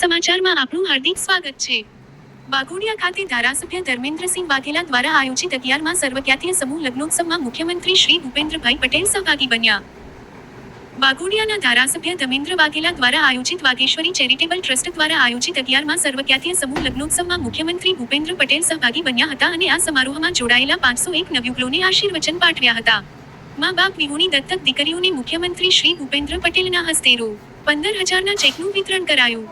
સમાચારમાં આપનું હાર્દિક સ્વાગત છે. વાઘોડિયા ખાતે ધારાસભ્ય ધર્મેન્દ્રસિંહ વાઘેલા દ્વારા આયોજિત અગિયારમાં સર્વખ્યાતીય સમૂહ લગ્નોત્સવમાં મુખ્યમંત્રી શ્રી ભૂપેન્દ્રભાઈ પટેલ સહભાગી બન્યા. વાઘોડિયાના ધારાસભ્ય ધર્મેન્દ્ર વાઘેલા દ્વારા આયોજિત વાઘેશ્વરી ચેરિટેબલ ટ્રસ્ટ દ્વારા આયોજિત અગિયારમાં સર્વખ્યાતીય સમૂહ લગ્નોત્સવમાં મુખ્યમંત્રી ભૂપેન્દ્ર પટેલ સહભાગી બન્યા હતા અને આ સમારોહમાં જોડાયેલા પાંચસો એક નવયુગલોને આશીર્વચન પાઠવ્યા હતા. મા બાપ વિહુની દત્તક દીકરીઓને મુખ્યમંત્રી શ્રી ભૂપેન્દ્ર પટેલના હસ્તે રૂ પંદર હજારના ચેકનું વિતરણ કરાયું.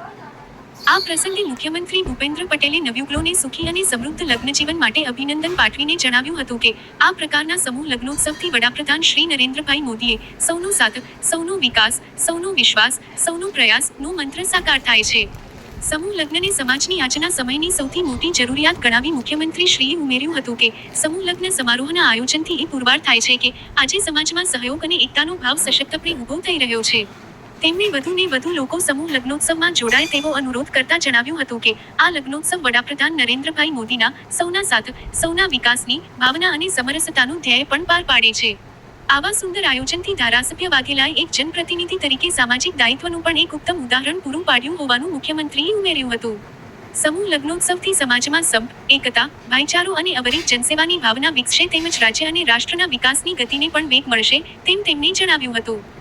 આ પ્રસંગે મુખ્યમંત્રી ભૂપેન્દ્ર પટેલે નવયુગલોને સુખી અને સમૃદ્ધ લગ્નજીવન માટે અભિનંદન પાઠવીને જણાવ્યું હતું કે આ પ્રકારના સમૂહ લગ્નોત્સવથી વડાપ્રધાન શ્રી નરેન્દ્રભાઈ મોદીએ સૌનો સાથ, સૌનો વિકાસ, સૌનો વિશ્વાસ, સૌનો પ્રયાસનો મંત્ર સાકાર થાય છે. સમૂહ લગ્નને સમાજની આજના સમયની સૌથી મોટી જરૂરિયાત ગણાવી મુખ્યમંત્રી શ્રીએ ઉમેર્યું હતું કે સમૂહ લગ્ન સમારોહના આયોજનથી એ પુરવાર થાય છે કે આજે સમાજમાં સહયોગ અને એકતાનો ભાવ સશક્તપણે ઊભો થઈ રહ્યો છે. તેમણે વધુને વધુ લોકો સમૂહ લગ્નોત્સવમાં જોડાય તેવો અનુરોધ કરતા જણાવ્યું હતું કે, આ લગ્નોત્સવ વડાપ્રધાન નરેન્દ્રભાઈ મોદીના સૌના સાથ, સૌના વિકાસની ભાવના અને સમરસતાનું ધ્યેય પણ પાર પાડે છે. આવા સુંદર આયોજનથી ધારાસભ્ય વાઘેલાએ એક જનપ્રતિનિધિ તરીકે સામાજિક દાયિત્વનું પણ એક ઉત્તમ ઉદાહરણ પૂરું પાડ્યું હોવાનું મુખ્યમંત્રીએ ઉમેર્યું હતું. સમૂહ લગ્નોત્સવથી સમાજમાં સંપ, એકતા, ભાઈચારો અને અવરિત જનસેવાની ભાવના વિકસે તેમજ રાજ્ય અને રાષ્ટ્રના વિકાસની ગતિને પણ વેગ મળશે તેમ તેમણે જણાવ્યું હતું.